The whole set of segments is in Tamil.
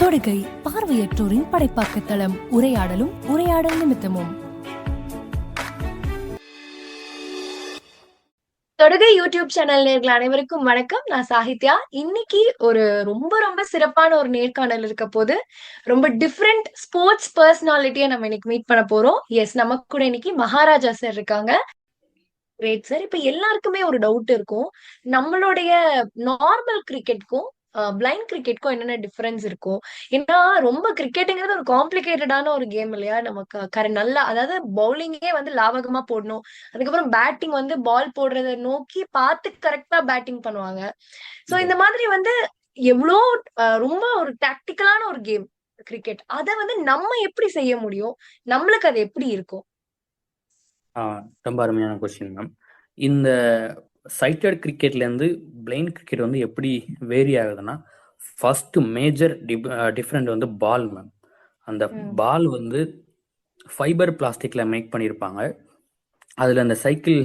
தொடுகை பார்வையற்றோரின் படைப்பாக்க தளம் உரையாடலும் உரையாடல் நிமித்தமும். தொடுகை யூடியூப் சேனல் நேர்கள் அனைவருக்கும் வணக்கம். நான் சாகித்யா. இன்னைக்கு ஒரு ரொம்ப ரொம்ப சிறப்பான ஒரு நேர்காணல் இருக்க போது ரொம்ப டிஃப்ரெண்ட் ஸ்போர்ட்ஸ் பர்சனாலிட்டியை நம்ம இன்னைக்கு மீட் பண்ண போறோம். எஸ் நமக்கு கூட இன்னைக்கு மகாராஜா சார் இருக்காங்க. கிரேட் சார் இப்ப எல்லாருக்குமே ஒரு டவுட் இருக்கும். நம்மளுடைய நார்மல் கிரிக்கெட்க்கும் பிளைண்ட் கிரிக்கெட்க்கும் என்னென்ன டிஃபரன்ஸ் இருக்கும் ஏன்னா ரொம்ப கிரிக்கெட்டுங்கிறது ஒரு காம்ப்ளிகேட்டடான ஒரு கேம் இல்லையா நமக்கு? கர நல்லா அதாவது பவுலிங்கே வந்து லாவகமா போடணும். அதுக்கப்புறம் பேட்டிங் வந்து பால் போடுறத நோக்கி பார்த்து கரெக்டா பேட்டிங் பண்ணுவாங்க. சோ இந்த மாதிரி வந்து எவ்வளோ ரொம்ப ஒரு டாக்டிக்கலான ஒரு கேம் கிரிக்கெட் அத வந்து நம்ம எப்படி செய்ய முடியும்? நம்மளுக்கு அது எப்படி இருக்கும்? ரொம்ப அருமையான கொஸ்டின் மேம் இந்த சைட்டட் கிரிக்கெட்லேருந்து பிளைண்ட் கிரிக்கெட் வந்து எப்படி வேரி ஆகுதுன்னா ஃபர்ஸ்ட் மேஜர் டிஃப்ரெண்ட் வந்து பால் மேம் அந்த. பால் வந்து ஃபைபர் பிளாஸ்டிக்ல மேக் பண்ணியிருப்பாங்க அதில் அந்த சைக்கிள்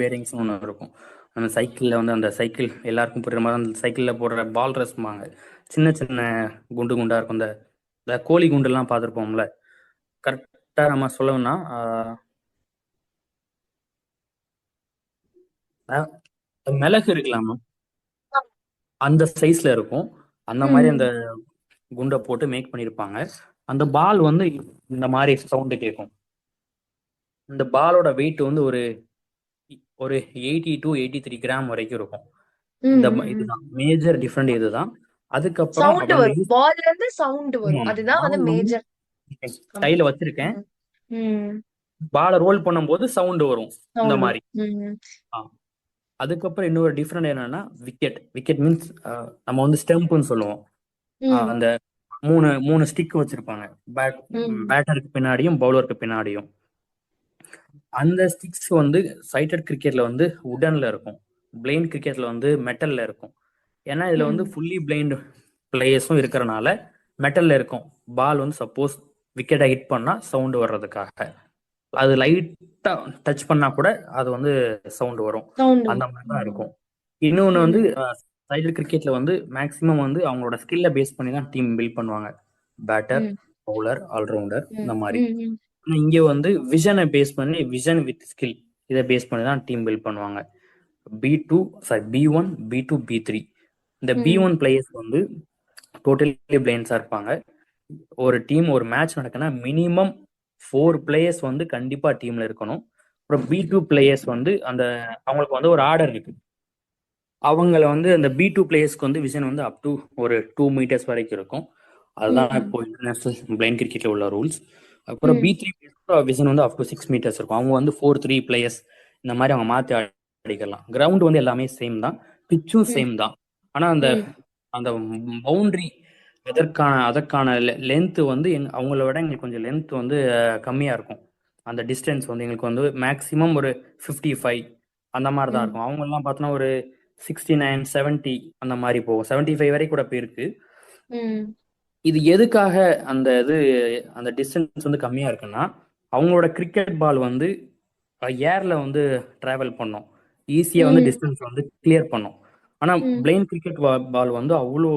பேரிங்ஸ் ஒன்று இருக்கும். அந்த சைக்கிளில் வந்து அந்த சைக்கிள் எல்லாருக்கும் புரியுற மாதிரி அந்த சைக்கிளில் போடுற பால் ரஸ்மாங்க சின்ன சின்ன குண்டு குண்டா இருக்கும். இந்த இந்த கோழி குண்டுலாம் பார்த்துருப்போம்ல. கரெக்டாக நம்ம சொல்லணும்னா மிளகு இருக்கலாமா? அந்த சைஸ்ல இருக்கும். அந்த மாதிரி. அந்த குண்டை போட்டு மேக் பண்ணியிருப்பாங்க அந்த பால் வந்து இந்த மாதிரி சவுண்டு கேட்கும் இந்த பாலோட வெயிட் வந்து ஒரு ஒரு eighty to eighty three gram வரைக்கும் இருக்கும். இந்த இதுதான். மேஜர் டிஃப்ரெண்ட் இதுதான். அதுக்கப்புறம் சவுண்ட் வரும். பால்ல இருந்து சவுண்ட் வரும். அதுதான் வந்து மேஜர் கையில வச்சிருக்கேன். பாலை ரோல் பண்ணும்போது சவுண்ட் வரும். இந்த. மாதிரி. அதுக்கப்புறம் இன்னொரு டிஃப்ரெண்ட் என்னன்னா விக்கெட் விக்கெட் மீன்ஸ் நம்ம வந்து ஸ்டெம்ப்னு சொல்லுவோம். அந்த மூணு மூணு ஸ்டிக் வச்சிருப்பாங்க. பேட். பேட்டருக்கு பின்னாடியும் பவுலருக்கு பின்னாடியும். அந்த ஸ்டிக்ஸ் வந்து சைட்டட் கிரிக்கெட்ல வந்து உடன்ல இருக்கும். பிளைண்ட் கிரிக்கெட்ல வந்து மெட்டல்ல இருக்கும். ஏன்னா இதுல வந்து. ஃபுல்லி பிளைண்ட் பிளேயர்ஸும் இருக்கிறனால மெட்டல்ல இருக்கும். பால் வந்து சப்போஸ் விக்கெட்டை ஹிட் பண்ணா சவுண்ட் வர்றதுக்காக. அது லைட்டா டச் பண்ணா கூட அது வந்து சவுண்ட் வரும். அந்த. மாதிரி தான் இருக்கும். இன்னொன்று வந்து சைடு கிரிக்கெட்ல வந்து மேக்ஸிமம் வந்து அவங்களோட ஸ்கில்ல பேஸ் பண்ணி தான் டீம் பில்ட் பண்ணுவாங்க. பேட்டர். Bowler all rounder. இந்த மாதிரி. இங்க வந்து விஷனை பேஸ் பண்ணி விஷன் வித் ஸ்கில் இதை பேஸ் பண்ணி தான் டீம் பில்ட் பண்ணுவாங்க. B two sorry B one B two B three. இந்த பி ஒன் பிளேயர்ஸ் வந்து டோட்டலி பிளைண்ட்ஸா இருப்பாங்க. ஒரு டீம் ஒரு மேட்ச் நடக்குன்னா மினிமம் ஃபோர் பிளேயர்ஸ் வந்து கண்டிப்பா டீம்ல இருக்கணும் அப்புறம் பி டூ பிளேயர்ஸ் வந்து அந்த அவங்களுக்கு வந்து ஒரு ஆர்டர் இருக்கு அவங்கள வந்து அந்த பி டூ பிளேயர்ஸ்க்கு வந்து விஷன் வந்து அப் டு ஒரு டூ மீட்டர்ஸ் வரைக்கும் இருக்கும் அதுதான். இப்போ இன்டர்நேஷனல் பிளைண்ட் கிரிக்கெட்ல உள்ள ரூல்ஸ் அப்புறம். பி த்ரீ விஷன் வந்து அப் டு சிக்ஸ் மீட்டர்ஸ் இருக்கும் அவங்க வந்து ஃபோர் த்ரீ பிளேயர்ஸ் இந்த மாதிரி அவங்க மாத்தி அடிக்கலாம் கிரவுண்ட் வந்து எல்லாமே சேம் தான் பிச்சும். சேம் தான் ஆனா அந்த. அந்த பவுண்டரி அதற்கான அதற்கான லென்த் வந்து எங்க அவங்கள விட எங்களுக்கு கொஞ்சம் லென்த் வந்து அஹ், கம்மியா இருக்கும் அந்த டிஸ்டன்ஸ் வந்து எங்களுக்கு வந்து மேக்ஸிமம் ஒரு ஃபிஃப்டி ஃபைவ் அந்த மாதிரி தான். இருக்கும் அவங்க எல்லாம் பார்த்தோன்னா ஒரு சிக்ஸ்டி நைன் செவன்ட்டி அந்த மாதிரி போகும் செவன்ட்டி ஃபைவ் வரை கூட போயிருக்கு. இது எதுக்காக அந்த இது அந்த டிஸ்டன்ஸ் வந்து கம்மியா இருக்குன்னா அவங்களோட கிரிக்கெட் பால் வந்து ஏர்ல வந்து டிராவல் பண்ணும் ஈஸியா வந்து. டிஸ்டன்ஸ் வந்து கிளியர் பண்ணும் ஆனா. பிளைன் கிரிக்கெட் பால் வந்து அவ்வளோ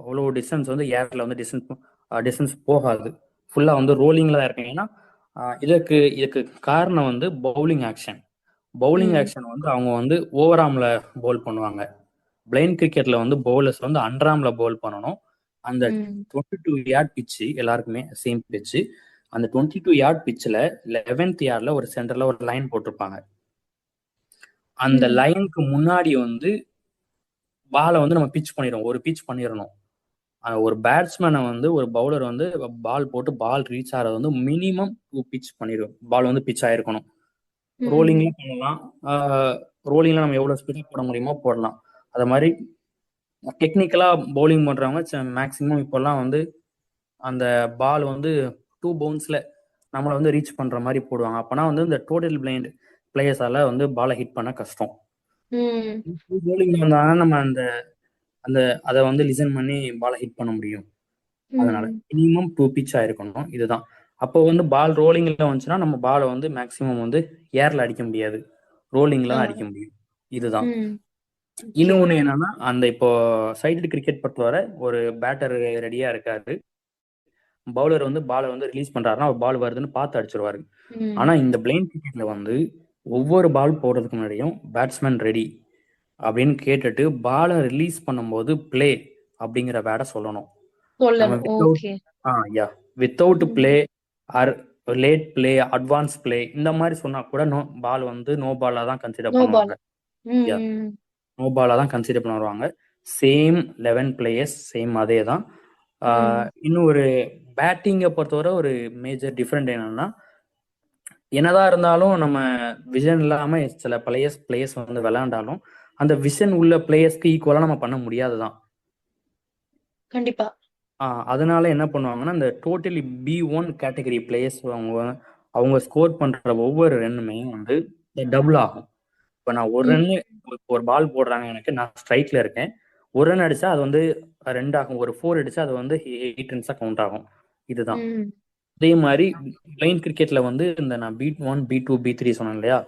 அவ்வளோ டிஸ்டன்ஸ் வந்து ஏர்ல வந்து டிஸ்டன்ஸ் டிஸ்டன்ஸ் போகாது ஃபுல்லா வந்து ரோலிங்ல தான் இருக்கும் ஏன்னா ஆஹ் இதுக்கு காரணம் வந்து பவுலிங் ஆக்ஷன் பவுலிங். ஆக்ஷன் வந்து அவங்க வந்து ஓவர் ஆர்ம்ல பவுல் பண்ணுவாங்க பிளைன் கிரிக்கெட்ல வந்து பவுலர்ஸ் வந்து அண்டர்ஆர்ம்ல பவுல் பண்ணணும் அந்த. டுவெண்ட்டி டூ யார்ட் பிச்சு எல்லாருக்குமே சேம் பிச்சு அந்த டுவெண்ட்டி டூ யார்ட் பிச்சில் லெவன்த் யார்ட்ல ஒரு சென்டர்ல ஒரு லைன் போட்டிருப்பாங்க அந்த. லைனுக்கு முன்னாடி வந்து பாலை வந்து நம்ம பிச் பண்ணிடுறோம். ஒரு பிச் பண்ணிடணும். ஒரு பேட்ஸ்மேனை வந்து ஒரு பவுலர் வந்து பால் போட்டு பால் ரீச் ஆகிறது வந்து மினிமம் டூ பிச் பண்ணிடுவோம். பால் வந்து பிச் ஆயிருக்கணும். ம். ரோலிங்ல பண்ணலாம். ரோலிங்ல நம்ம எவ்வளவு ஸ்பீடா போட முடியுமோ போடலாம். அது மாதிரி டெக்னிக்கலா பவுலிங் பண்றவங்க மேக்சிமம் இப்போல்லாம் வந்து அந்த பால் வந்து டூ பவுன்ஸ்ல நம்மளை வந்து ரீச் பண்ற மாதிரி போடுவாங்க. அப்பனா வந்து இந்த டோட்டல் பிளைண்ட் பிளேயர்ஸால வந்து பாலை ஹிட் பண்ண கஷ்டம். ம். பவுலிங்ல வந்தாங்கன்னா நம்ம அந்த அந்த அதை வந்து லிசன் பண்ணி பாலை ஹிட் பண்ண முடியும் அதனால. மினிமம் டூ பிச் ஆயிருக்கணும் இதுதான் அப்போ வந்து பால் ரோலிங்ல வந்துச்சுன்னா நம்ம பாலை வந்து மேக்சிமம் வந்து ஏர்ல அடிக்க முடியாது ரோலிங்ல தான். அடிக்க முடியும் இதுதான். இன்னொன்னு என்னன்னா அந்த இப்போ சைடு கிரிக்கெட் பொறுத்தவரை ஒரு பேட்டர் ரெடியா இருக்காரு பவுலர் வந்து பாலை வந்து ரிலீஸ் பண்றாருன்னா பால் வருதுன்னு பார்த்து அடிச்சிருவாரு. ஆனா இந்த பிளைண்ட் கிரிக்கெட்ல வந்து ஒவ்வொரு பால் போடுறதுக்கு முன்னாடியும் பேட்ஸ்மேன் ரெடி அப்படின்னு கேட்டுட்டு பாலை ரிலீஸ் பண்ணும்போது ப்ளே அப்படிங்கிற வேர்டை சொல்லணும். Without yeah without. Play or late play advance play இந்த மாதிரி சொன்னா கூட நோ பால் வந்து நோ பாலா தான் கன்சிடர் பண்ணுவாங்க. நோ பாலா தான் கன்சிடர் பண்ணுவாங்க. சேம் லெவன் பிளேயர்ஸ் சேம் அதே தான். இன்னும் ஒரு பேட்டிங்கை பொறுத்தவரை ஒரு மேஜர் டிஃப்ரெண்ட் என்னன்னா என்னதான் இருந்தாலும் நம்ம விஷன் இல்லாம சில பிளேயர்ஸ் பிளேயர்ஸ் வந்து விளையாண்டாலும் அந்த விஷன் உள்ள பிளேயர்ஸ்க்கு ஈக்குவலா நம்ம பண்ண முடியாதுதான். கண்டிப்பா. அதனால என்ன பண்ணுவாங்கன்னா இந்த totally B one category players அவங்க அவங்க ஸ்கோர் பண்ற ஒவ்வொரு ரன்னுமே வந்து டபுள் ஆகும். இப்போ நான் ஒரு ரன்னு ஒரு பால் போடுறாங்க எனக்கு நான் ஸ்ட்ரைக்ல இருக்கேன். ஒரு ரன் அடிச்சா அது வந்து ரெண்டு ஆகும் ஒரு ஃபோர் அடிச்சா அது வந்து எயிட் ரன்ஸா கவுண்ட் ஆகும். இதுதான். அதே மாதிரி பிளைன் கிரிக்கெட்ல வந்து இந்த நான் B one B two B three சொன்னேன் இல்லையா?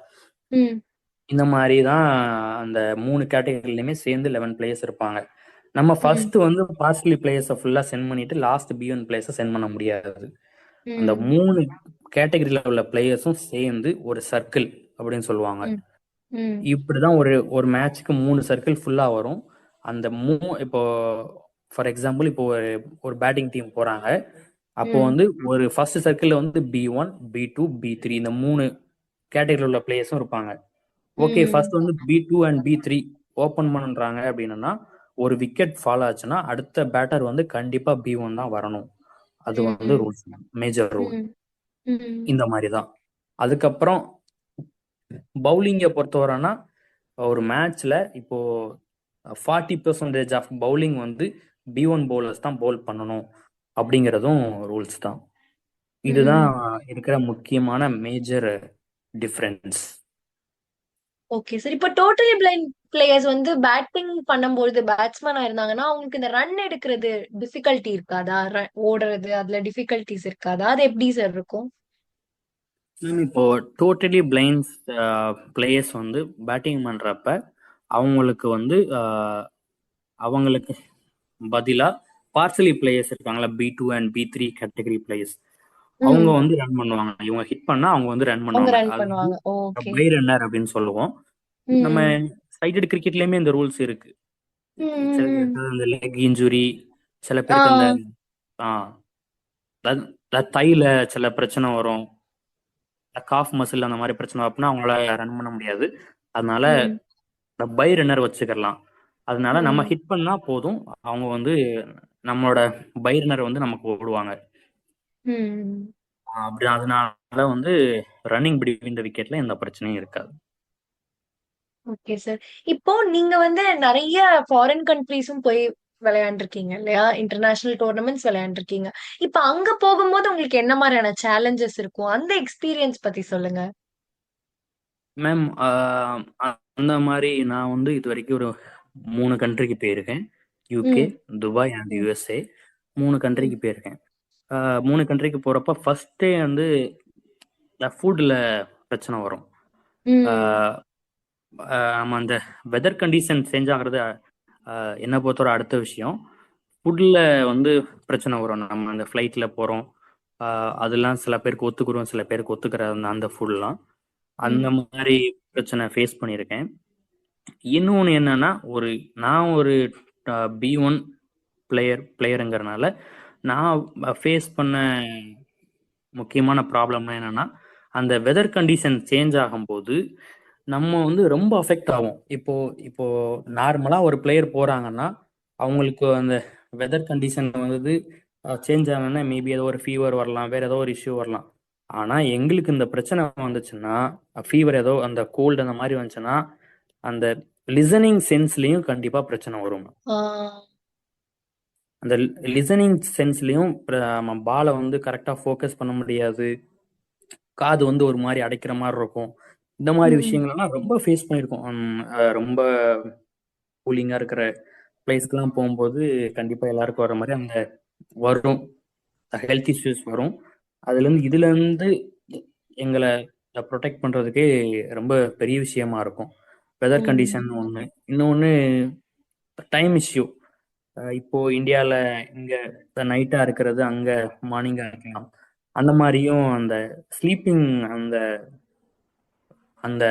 இந்த மாதிரி தான் அந்த மூணு கேட்டகரிலையுமே சேர்ந்து லெவன் பிளேயர்ஸ் இருப்பாங்க. நம்ம ஃபர்ஸ்ட் வந்து பார்சலி பிளேயர்ஸை ஃபுல்லா சென்ட் பண்ணிட்டு லாஸ்ட் பி ஒன் பிளேயர்ஸை சென்ட் பண்ண முடியாது. அந்த மூணு கேட்டகரியில உள்ள பிளேயர்ஸும் சேர்ந்து ஒரு சர்க்கிள் அப்படின்னு சொல்லுவாங்க. இப்படிதான் ஒரு ஒரு மேட்ச்க்கு மூணு சர்க்கிள் ஃபுல்லா வரும். அந்த மூ இப்போ ஃபார் எக்ஸாம்பிள் இப்போ ஒரு ஒரு பேட்டிங் டீம் போறாங்க. அப்போ வந்து ஒரு ஃபர்ஸ்ட் சர்க்கிள்ல வந்து B one B two B three இந்த மூணு கேட்டகரியில் உள்ள பிளேயர்ஸும் இருப்பாங்க. ஓகே ஃபர்ஸ்ட் வந்து B two and B three open பண்றாங்க அப்படின்னா ஒரு விக்கெட் ஃபால் ஆச்சுன்னா அடுத்த பேட்டர் வந்து கண்டிப்பா பி ஒன் தான் வரணும். அது வந்து ரூல்ஸ் மேஜர் ரூல் இந்த மாதிரி தான். அதுக்கப்புறம் பவுலிங்கை பொறுத்தவரைனா ஒரு மேட்ச்ல இப்போ ஃபார்ட்டி பெர்சன்டேஜ் ஆஃப் பவுலிங் வந்து பி ஒன் பவுலர்ஸ் தான் பவுல் பண்ணணும். அப்படிங்கிறதும் ரூல்ஸ் தான். இதுதான் ம். இருக்கிற முக்கியமான மேஜர் டிஃப்ரென்ஸ் ஓகே சார் இப்போ டோட்டலி பிளைண்ட் பிளேயர்ஸ் வந்து பேட்டிங் பண்ணும்போது பேட்ஸ்மேனா இருந்தாங்கன்னா அவங்களுக்கு இந்த ரன் எடுக்கிறது டிஃபிகல்ட்டி இருக்காதா? Run- ஓடுறது அதுல டிஃபிகல்ட்டிஸ் இருக்காதா? அது எப்படி சார் இருக்கும்? மேம் இப்போ டோட்டலி பிளைண்ட்ஸ் பிளேயர்ஸ் வந்து பேட்டிங் பண்றப்ப அவங்களுக்கு வந்து அவங்களுக்கு பதிலா பார்சலி பிளேயர்ஸ் இருக்காங்களா? B two and B three category players அவங்க வந்து ரன் பண்ணுவாங்க. இவங்க ஹிட் பண்ணா அவங்க வந்து ரன் பண்ணுவாங்க. பை ரன்னர் அப்படின்னு சொல்லுவோம். நம்ம சைடட் கிரிக்கெட்லயுமே இந்த ரூல்ஸ் இருக்கு. இந்த லெக் இன்ஜுரி சில பேருக்கு இந்த ஆ. தைல சில பிரச்சனை வரும். காஃப் மசில் அந்த மாதிரி பிரச்சனை அப்படின்னா அவங்களால ரன் பண்ண முடியாது. அதனால ம். பை ரன்னர் வச்சுக்கலாம் அதனால நம்ம ஹிட் பண்ணா போதும். அவங்க வந்து நம்மளோட பை ரன்னர் வந்து நமக்கு ஓடுவாங்க. அப்படி அதனால வந்து ரன்னிங் பிட்வீன் த விக்கெட்ல எந்த பிரச்சனையும் இருக்காது. ஓகே சார் இப்போ நீங்க வந்து நிறைய ஃபாரின் கண்ட்ரீஸும் போய் விளையாண்டுருக்கீங்க இல்லையா? இன்டர்நேஷனல் டோர்னமெண்ட்ஸ் விளையாண்டுருக்கீங்க. இப்போ அங்க போகும்போது உங்களுக்கு என்ன மாதிரியான சேலஞ்சஸ் இருக்கும்? அந்த எக்ஸ்பீரியன்ஸ் பத்தி சொல்லுங்க. மேம் அந்த மாதிரி நான் வந்து இது வரைக்கும் ஒரு மூணு கண்ட்ரிக்கு போயிருக்கேன். யூகே ம். துபாய் அண்ட் யூஎஸ்ஏ மூணு ம். கண்ட்ரிக்கு போயிருக்கேன் மூணு கண்ட்ரிக்கு போறப்ப ஃபர்ஸ்டே வந்து ஃபுட்ல பிரச்சனை வரும். ம். நம்ம அந்த வெதர் கண்டிஷன் சேஞ்ச் ஆகுறது ஆஹ் என்னை பொறுத்தவரை அடுத்த விஷயம். ஃபுட்ல வந்து பிரச்சனை வரும். நம்ம அந்த ஃப்ளைட்ல போறோம். அதெல்லாம் சில பேருக்கு ஒத்துக்குறோம் சில பேருக்கு ஒத்துக்கிற அந்த அந்த ஃபுட்லாம் அந்த ம் மாதிரி பிரச்சனை ஃபேஸ் பண்ணியிருக்கேன். இன்னொன்று என்னன்னா ஒரு நான் ஒரு பி ஒன் பிளேயர் பிளேயருங்கிறனால நான் ஃபேஸ் பண்ண முக்கியமான ப்ராப்ளம்னா என்னென்னா அந்த வெதர் கண்டிஷன் சேஞ்ச் ஆகும்போது நம்ம வந்து ரொம்ப அஃபெக்ட் ஆகும் இப்போ இப்போ நார்மலாக ஒரு பிளேயர் போகிறாங்கன்னா அவங்களுக்கு அந்த வெதர் கண்டிஷன் வந்து சேஞ்ச் ஆகணும்னா மேபி ஏதோ ஒரு ஃபீவர் வரலாம் வேறு ஏதோ ஒரு இஷ்யூ வரலாம். ஆனால் எங்களுக்கு இந்த பிரச்சனை வந்துச்சுன்னா ஃபீவர் ஏதோ அந்த கோல்டு அந்த மாதிரி வந்துச்சுன்னா அந்த லிசனிங் சென்ஸ்லயும் கண்டிப்பா பிரச்சனை வரும் அந்த லிசனிங் சென்ஸ்லயும் நம்ம பாலை வந்து கரெக்டா ஃபோக்கஸ் பண்ண முடியாது. காது வந்து ஒரு மாதிரி அடைக்கிற மாதிரி இருக்கும். இந்த மாதிரி விஷயங்கள்லாம் ரொம்ப ஃபேஸ் பண்ணியிருக்கோம். ரொம்ப கூலிங்கா இருக்கிற பிளேஸ்க்கெல்லாம் போகும்போது கண்டிப்பா எல்லாருக்கும் வர மாதிரி அந்த வரும். ஹெல்த் இஷ்யூஸ் வரும். அதுல இருந்து இதுல இருந்து எங்களை ப்ரொடெக்ட் பண்றதுக்கே ரொம்ப பெரிய விஷயமா இருக்கும். வெதர் கண்டிஷன் ஒன்று இன்னொன்று டைம் இஷ்யூ இப்போ இந்தியால இங்க நைட்டா இருக்கிறது அங்க மார்னிங்கா இருக்கலாம். அந்த மாதிரியும் அந்த ஸ்லீப்பிங் அந்த அந்த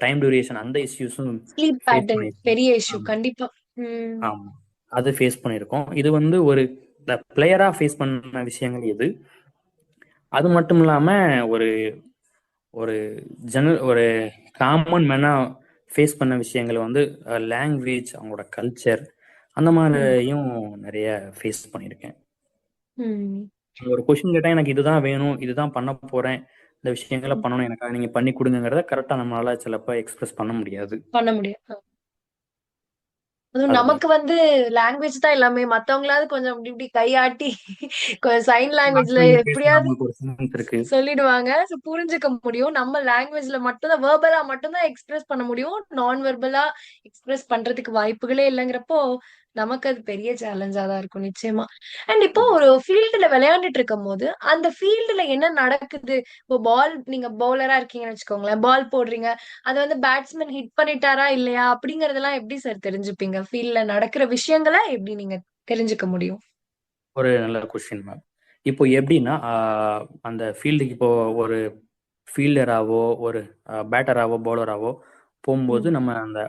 டைம் டியூரேஷன் அந்த இஷ்யூஸும் ஸ்லீப் பேட்டர்ன் பெரிய இஷ்யூ கண்டிப்பா. ஆமா. அது ஃபேஸ் பண்ணியிருக்கோம் இது வந்து ஒரு பிளேயரா ஃபேஸ் பண்ண விஷயங்கள் இது அது மட்டும் இல்லாம ஒரு ஒரு ஜெனரல் ஒரு காமன் மேனா ஃபேஸ் பண்ண விஷயங்கள் வந்து லாங்குவேஜ் அவங்களோட கல்ச்சர் அந்த மாதிரியும் நிறைய ஃபேஸ் பண்ணியிருக்கேன் ஒரு கொஷின் கேட்டா எனக்கு இதுதான் வேணும் இதுதான் பண்ண போறேன் இந்த விஷயங்களை. பண்ணணும் எனக்காக நீங்க பண்ணி கொடுங்கிறத கரெக்டா நம்மளால சிலப்ப எக்ஸ்பிரஸ் பண்ண முடியாது பண்ண முடியும் அ. அதுவும் நமக்கு வந்து லாங்குவேஜ் தான் எல்லாமே. மத்தவங்களாவது கொஞ்சம் அப்படி இப்படி கையாட்டி கொஞ்சம் சைன் லாங்குவேஜ்ல எப்படியாவது சொல்லிடுவாங்க. புரிஞ்சுக்க முடியும். நம்ம லாங்குவேஜ்ல மட்டும்தான் வேர்பலா மட்டும்தான் எக்ஸ்பிரஸ் பண்ண முடியும். நான் வெர்பலா எக்ஸ்பிரஸ் பண்றதுக்கு வாய்ப்புகளே இல்லைங்கிறப்போ நமக்கு அது பெரிய சேலஞ்சா தான் இருக்கும் நிச்சயமா. அண்ட் இப்போ ஒரு ஃபீல்டுல விளையாண்டுட்டு இருக்கும் போது அந்த ஃபீல்டுல என்ன நடக்குது? இப்போ பால் நீங்க பவுலரா இருக்கீங்கன்னு வச்சுக்கோங்களேன் பால் போடுறீங்க அது வந்து பேட்ஸ்மேன் ஹிட் பண்ணிட்டாரா இல்லையா? அப்படிங்கறதெல்லாம் எப்படி சார் தெரிஞ்சுப்பீங்க? ஃபீல்ட்ல நடக்கிற விஷயங்களை எப்படி நீங்க தெரிஞ்சுக்க முடியும்? ஒரு நல்ல கொஸ்டின் மேம் இப்போ எப்படின்னா அந்த ஃபீல்டுக்கு இப்போ ஒரு ஃபீல்டராவோ ஒரு பேட்டராவோ பவுலராவோ போகும்போது நம்ம அந்த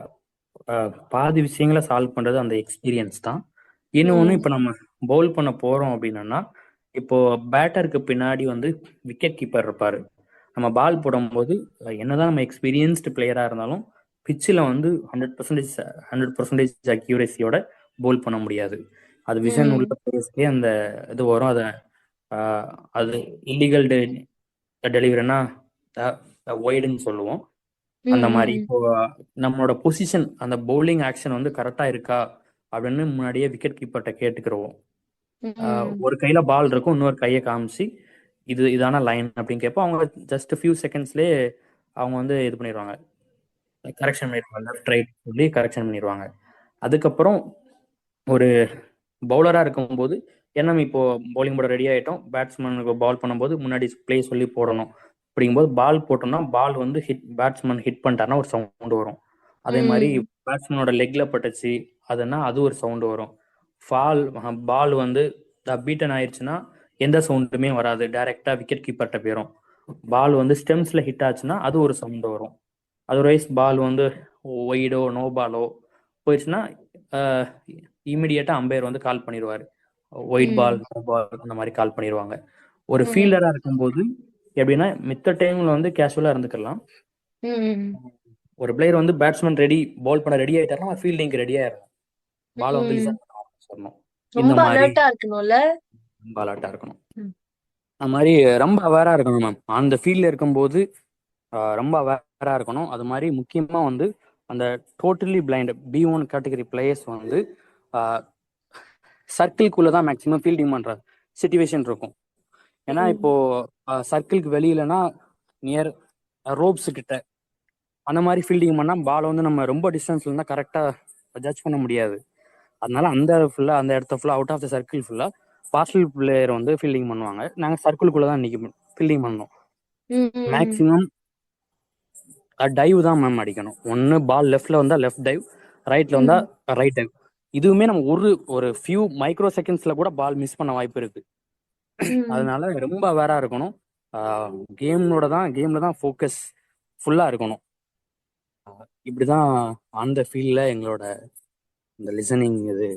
பாதி விஷயங்களை சால்வ் பண்றது அந்த எக்ஸ்பீரியன்ஸ் தான். இன்னொன்று இப்போ நம்ம பவுல் பண்ண போறோம் அப்படின்னா இப்போ பேட்டருக்கு பின்னாடி வந்து விக்கெட் கீப்பர் இருப்பாரு. நம்ம பால் போடும்போது என்னதான் நம்ம எக்ஸ்பீரியன்ஸ்டு பிளேயரா இருந்தாலும் பிச்சில் வந்து ஹண்ட்ரட் பர்சன்டேஜ் ஹண்ட்ரட் பர்சன்டேஜ் அக்யூரேசியோட பவுல் பண்ண முடியாது. அது விஷன் உள்ள பிளேயர்ஸ்க்கே அந்த இது வரும். அதை அது இல்லீகல் டெலிவரினா ஒய்டுன்னு சொல்லுவோம். அந்த மாதிரி இப்போ நம்மளோட பொசிஷன் அந்த பவுலிங் ஆக்ஷன் வந்து கரெக்டா இருக்கா? அப்படின்னு முன்னாடியே விக்கெட் கீப்பர்கிட்ட கேட்டுக்கிறோம். ஒரு கையில பால் இருக்கும் இன்னொரு கையை காமிச்சு இது இதான லைன் அப்படின்னு கேட்போம். அவங்க ஜஸ்ட் ஃபியூ செகண்ட்ஸ்லேயே அவங்க வந்து இது பண்ணிடுவாங்க. கரெக்ஷன் பண்ணிடுவாங்க. லெஃப்ட் ரைட் சொல்லி கரெக்ஷன் பண்ணிடுவாங்க. அதுக்கப்புறம் ஒரு பவுலரா இருக்கும்போது என்ன இப்போ பவுலிங் போட ரெடி ஆயிட்டோம். பேட்ஸ்மேனுக்கு பால் பண்ணும்போது முன்னாடி ப்ளே சொல்லி போடணும். அப்படிங்கும்போது பால் போட்டோம்னா பால் வந்து ஹிட் பேட்ஸ்மேன் ஹிட் பண்ணிட்டாருன்னா ஒரு சவுண்ட் வரும். அதே மாதிரி பேட்ஸ்மேனோட லெக்ல பட்டுச்சு அதுன்னா அது ஒரு சவுண்ட் வரும். ஃபால் பால் வந்து பீட்டன் ஆயிடுச்சுன்னா எந்த சவுண்டுமே வராது. டைரக்டா விக்கெட் கீப்பர்கிட்ட போயிடும் பால் வந்து ஸ்டெம்ஸ்ல ஹிட் ஆச்சுன்னா அது ஒரு சவுண்ட் வரும். அதர்வைஸ் பால் வந்து ஒய்டோ நோ பாலோ போயிடுச்சுன்னா இமிடியேட்டா அம்பையர் வந்து கால் பண்ணிடுவாரு ஒயிட் பால் நோ பால் அந்த மாதிரி கால் பண்ணிடுவாங்க ஒரு ஃபீல்டரா இருக்கும்போது எப்படின்னா மித்த டைம்ல வந்து கேஷுவலா இருந்துக்கலாம். ஒரு பிளேயர் வந்து பேட்ஸ்மேன் ரெடி பால் பண்ண ரெடி ஆயிட்டாருன்னா ஃபீல்டிங் ரெடி ஆயிரும் பால் வந்து சொல்லணும். ரொம்ப அலர்ட்டா இருக்கணும்ல? ரொம்ப அலர்ட்டா இருக்கணும். ம். அந்த மாதிரி ரொம்ப அவேரா இருக்கணும் மேம் அந்த ஃபீல்ட்ல இருக்கும்போது ரொம்ப அவேரா இருக்கணும். அது மாதிரி முக்கியமா வந்து அந்த totally blind B one category players வந்து சர்க்கிள்குள்ள தான் மேக்ஸிமம் ஃபீல்டிங் பண்ற சுச்சுவேஷன் இருக்கும். ஏன்னா இப்போ சர்க்கிள்க்கு வெளியிலனா நியர் ரோப்ஸ் கிட்ட அந்த மாதிரி ஃபீல்டிங் பண்ணா பால் வந்து நம்ம ரொம்ப டிஸ்டன்ஸ்ல இருந்தா கரெக்டா ஜட்ஜ் பண்ண முடியாது. அதனால அந்த ஃபுல்லா அந்த இடத்த ஃபுல்லா அவுட் ஆஃப் த சர்க்கிள் ஃபுல்லா பார்சல் பிளேயர் வந்து ஃபீல்டிங் பண்ணுவாங்க. நாங்க சர்க்கிள்குள்ள தான் இன்னைக்கு ஃபீல்டிங் பண்ணோம். மேக்ஸிமம் டைவ் தான் மேம் அடிக்கணும். ஒன்னு பால் லெஃப்ட்ல வந்தா லெஃப்ட் டைவ் ரைட்ல வந்தா ம். ரைட் டைவ் இதுவுமே நம்ம ஒரு ஒரு ஃபியூ மைக்ரோ செகண்ட்ஸ்ல கூட பால் மிஸ் பண்ண வாய்ப்பு இருக்கு. ம் அதனால ரொம்ப அவேரா இருக்கணும். கேமோட தான் கேம்ல தான் ஃபோக்கஸ் ஃபுல்லா இருக்கணும். இப்படிதான் அந்த ஃபீல்ட்ல எங்களோட இந்த லிசனிங் இது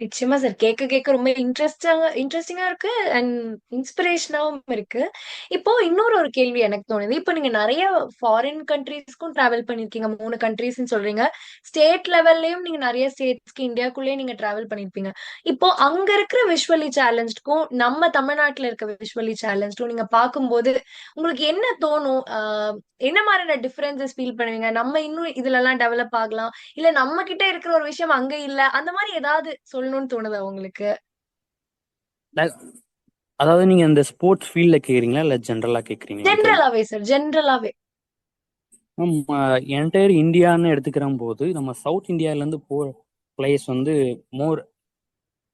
நிச்சயமா சார் கேட்க கேட்க ரொம்ப இன்ட்ரெஸ்டா இன்ட்ரெஸ்டிங்கா இருக்கு அண்ட் இன்ஸ்பிரேஷனாவும் இருக்கு. இப்போ இன்னொரு ஒரு கேள்வி எனக்கு தோணுது. இப்போ நீங்க நிறைய ஃபாரின் கண்ட்ரீஸ்க்கும் டிராவல் பண்ணிருக்கீங்க. மூணு கண்ட்ரீஸ்னு சொல்றீங்க. ஸ்டேட் லெவல்லயும் நீங்க நிறைய ஸ்டேட்ஸ்க்கு இந்தியாக்குள்ளேயே நீங்க டிராவல் பண்ணிருப்பீங்க. இப்போ அங்க இருக்கிற விஷுவலி சேலஞ்சுக்கும் நம்ம தமிழ்நாட்டுல இருக்க விஷுவலி சேலஞ்சுக்கும் நீங்க பார்க்கும்போது உங்களுக்கு என்ன தோணும்? ஆஹ் என்ன மாதிரியான டிஃபரன்சஸ் ஃபீல் பண்ணுவீங்க? நம்ம இன்னும் இதுல எல்லாம் டெவலப் ஆகலாம். இல்ல நம்ம கிட்ட இருக்கிற ஒரு விஷயம் அங்க இல்ல. அந்த மாதிரி ஏதாவது சொல்லணும்னு தோணுதா உங்களுக்கு? அதாவது நீங்க இந்த ஸ்போர்ட்ஸ் ஃபீல்ட்ல கேக்குறீங்களா? இல்ல ஜென்ரலா கேக்குறீங்களா? ஜென்ரலாவே சார் ஜென்ரலாவே என்டையர் இந்தியான்னு எடுத்துக்கிற போது நம்ம சவுத் இந்தியால இருந்து போற பிளேயர்ஸ் வந்து மோர்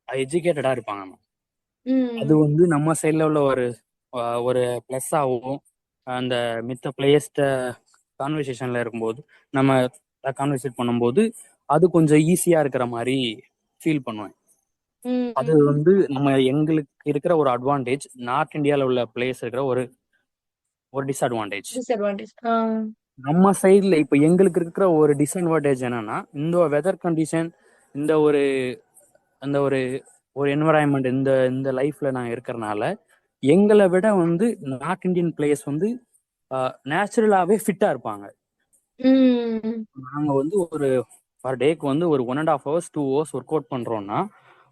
எஜுகேட்டடா இருப்பாங்க அது வந்து நம்ம சைட்ல உள்ள ஒரு ஒரு ப்ளஸ் ஆகும் அந்த மித்த பிளேயர்ஸ்ட கான்வர்சேஷன்ல இருக்கும்போது நம்ம கான்வர்சேட் பண்ணும்போது அது கொஞ்சம் ஈஸியா இருக்கிற மாதிரி ஃபீல் பண்ணுவேன். அது. வந்து நம்ம எங்களுக்கு இருக்கிற ஒரு அட்வான்டேஜ் நார்த் இந்தியால உள்ள பிளேயர்ஸ் இருக்கிற ஒரு ஒரு டிஸ்அட்வான்டேஜ் நம்ம சைடுல இப்ப எங்களுக்கு இருக்கிற ஒரு டிஸ்அட்வான்டேஜ் என்னன்னா இந்த வெதர் கண்டிஷன் இந்த ஒரு அந்த ஒரு ஒரு என்வரான்மெண்ட் இந்த இந்த லைஃப்ல நான் இருக்கிறனால எங்களை விட வந்து நார்த் இந்தியன் பிளேயர்ஸ் வந்து நேச்சுரலாவே ஃபிட்டா இருப்பாங்க. நாங்க வந்து ஒரு பர் டேக்கு வந்து ஒரு one and half hours two hours work out பண்றோம்னா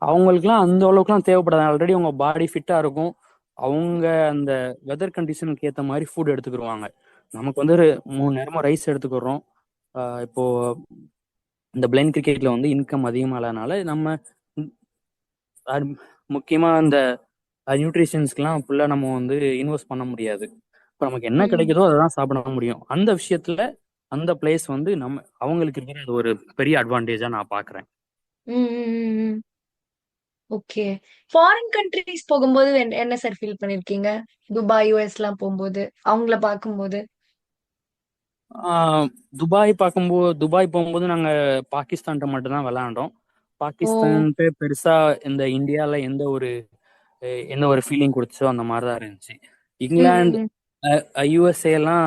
அவங்களுக்குலாம் அந்த அளவுக்குலாம் தேவைப்படாது. ஆல்ரெடி அவங்க பாடி ஃபிட்டா இருக்கும். அவங்க அந்த வெதர் கண்டிஷனுக்கு ஏத்த மாதிரி ஃபுட் எடுத்துக்கிடுவாங்க நமக்கு வந்து மூணு நேரமா ரைஸ் எடுத்துக்கிறோம் இப்போ இந்த பிளைண்ட் கிரிக்கெட்ல வந்து இன்கம் அதிகமா இல்லாதனால நம்ம ம், அது முக்கியமா இந்த நியூட்ரிஷன்ஸ்க்குலாம் ஃபுல்லா நம்ம வந்து இன்வெஸ்ட் பண்ண முடியாது. இப்போ நமக்கு என்ன. கிடைக்குதோ அதை தான் சாப்பிட முடியும். அந்த விஷயத்துல அந்த பிளேஸ் வந்து நம்ம அவங்களுக்கு இருக்கிற அது ஒரு பெரிய அட்வான்டேஜா நான் பாக்குறேன். ஓகே ஃபாரின் கண்ட்ரிஸ் போகும்போது என்ன- சார் ஃபீல் பண்ணிருக்கீங்க? துபாய் யூஎஸ் எல்லாம் போகும்போது அவங்கள பார்க்கும்போது. துபாய் பார்க்கும்போது துபாய் போகும்போது நாங்க பாகிஸ்தான்கிட்ட மட்டும்தான் விளையாண்டோம். பாகிஸ்தான்ட்டு பெருசா இந்த இந்தியால எந்த ஒரு எந்த ஒரு ஃபீலிங் கொடுத்துச்சோ அந்த மாதிரி தான் இருந்துச்சு இங்கிலாந்து யூஎஸ்ஏ எல்லாம்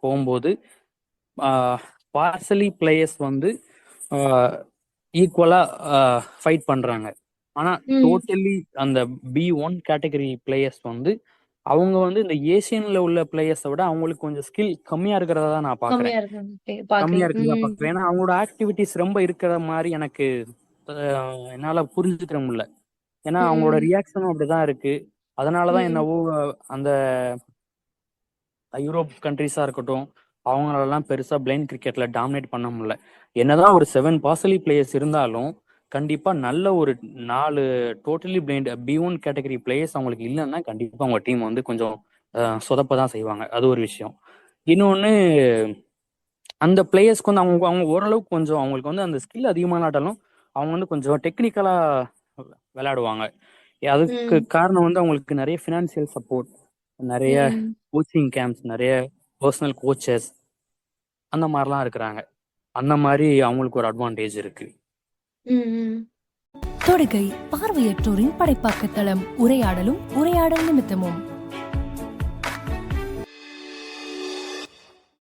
போகும்போது பார்சலி பிளேயர்ஸ் வந்து ஈக்குவலா ஃபைட் பண்றாங்க. ஆனா. டோட்டலி அந்த பி ஒன் கேட்டகரி பிளேயர்ஸ் வந்து அவங்க வந்து இந்த ஏசியன்ல உள்ள பிளேயர்ஸை விட அவங்களுக்கு கொஞ்சம் ஸ்கில் கம்மியா இருக்கிறதா தான் நான் பாக்குறேன். கம்மியா இருக்கிறதா பாக்குறேன். ஏன்னா அவங்களோட ஆக்டிவிட்டிஸ் ரொம்ப இருக்கிற மாதிரி எனக்கு என்னால புரிஞ்சுக்கிற முடியல. ஏன்னா அவங்களோட ரியாக்ஷனும் அப்படிதான் இருக்கு. அதனாலதான் என்னவோ அந்த யூரோப் கண்ட்ரிஸா இருக்கட்டும் அவங்களெல்லாம் பெருசா பிளைண்ட் கிரிக்கெட்ல டாமினேட் பண்ண முடியல. என்னதான் ஒரு செவன் பாசலி பிளேயர்ஸ் இருந்தாலும் கண்டிப்பா நல்ல ஒரு நாலு totally blind B one category players அவங்களுக்கு இல்லைன்னா கண்டிப்பா அவங்க டீம் வந்து கொஞ்சம் சொதப்ப தான் செய்வாங்க. அது ஒரு விஷயம். இன்னொன்னு அந்த பிளேயர்ஸ்க்கு வந்து அவங்க அவங்க ஓரளவுக்கு கொஞ்சம் அவங்களுக்கு வந்து அந்த ஸ்கில் அதிகமானாட்டாலும் அவங்க வந்து கொஞ்சம் டெக்னிக்கலா விளையாடுவாங்க. அதுக்கு காரணம் வந்து அவங்களுக்கு நிறைய ஃபினான்சியல் சப்போர்ட் நிறைய. கோச்சிங் கேம்ப்ஸ் நிறைய பர்சனல் கோச்சஸ் அந்த மாதிரிலாம் இருக்கிறாங்க. அந்த மாதிரி அவங்களுக்கு ஒரு அட்வான்டேஜ் இருக்கு. தொடுகை பார்வையற்றோரின் படைப்பாக்கத்தளம் உரையாடலும் உரையாடல் நிமித்தமும்.